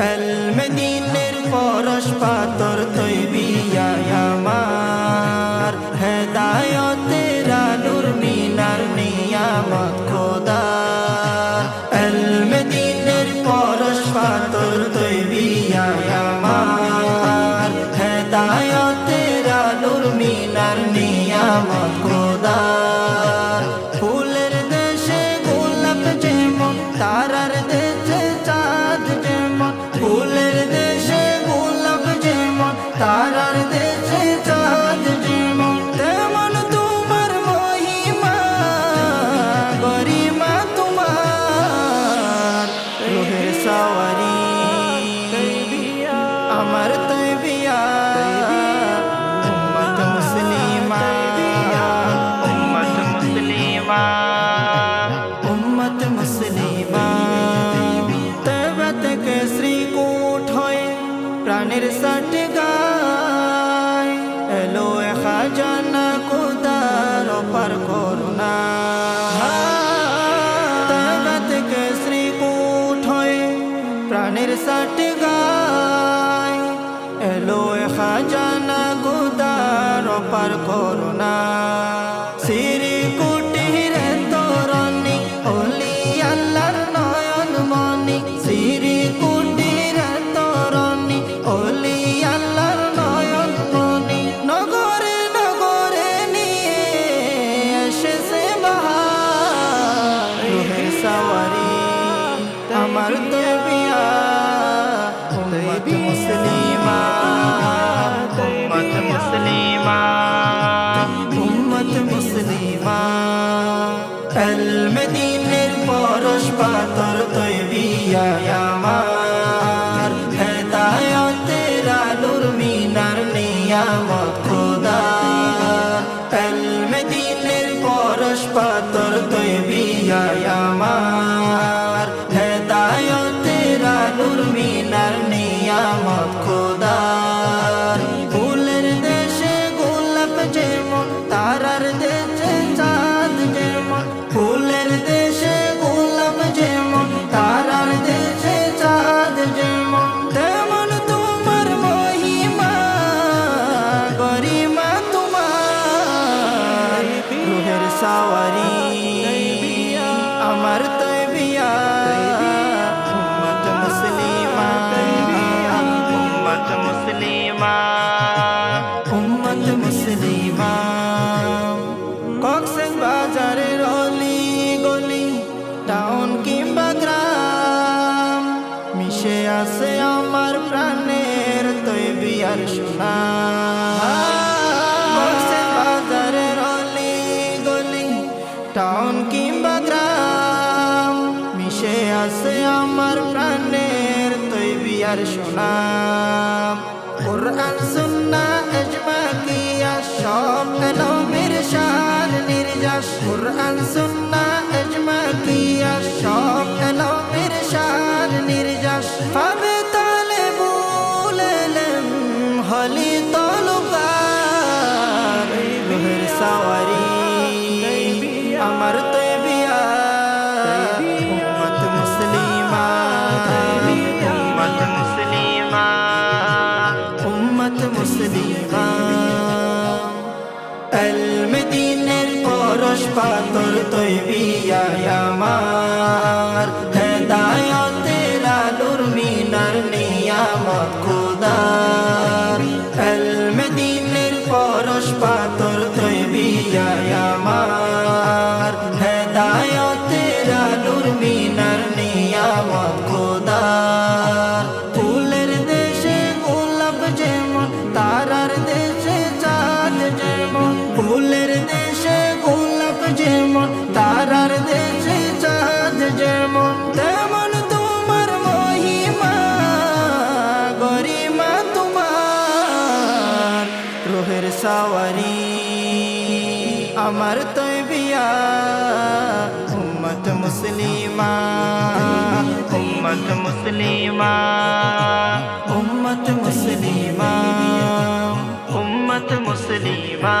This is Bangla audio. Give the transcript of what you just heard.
এলমেদিনের পরশ পাতর তৈবিয়া আমার হেদায়তের আলুর মিনার নিয়ামত খোদা। এলমেদিনের পরশ পাতর তৈবিয়া আমার হেদায়তের আলুর মিনার নিয়ামত খোদা। ফুলের দেশে গোলাপ যেমন তারার সাট গায় এলো খাজানা কুদার পর করুণা তবে থেকে শ্রীকূট হয়ে প্রাণের সট গায় এলো খাজানা কুদার পর করুণা আমার তবিয়া উম্মত মুসলিমা উম্মত মুসলিমা উম্মত মুসলিমা। আল মদিনের পরশ পাতর তৈবিয়া আমার। হেদায়তের আলুর মিনার নিয়ামত খোদা। আল মদিনের পরশ পাতর তৈবিয়া আমার। বাজারের টাউন আছে সব এলমের শান নির্যাস কোরআন সুন্না সাওয়ারি আমার তৈবিয়া উম্মত মুসলিমা উম্মত মুসলিমা উম্মত মুসলিমা আল মদিনের পরশ পাতর তৈবিয়া আমার সাওয়ারি। আমার তৈবিয়া উম্মত মুসলিমা উম্মত মুসলিমা উম্মত মুসলিমা উম্মত মুসলিমা।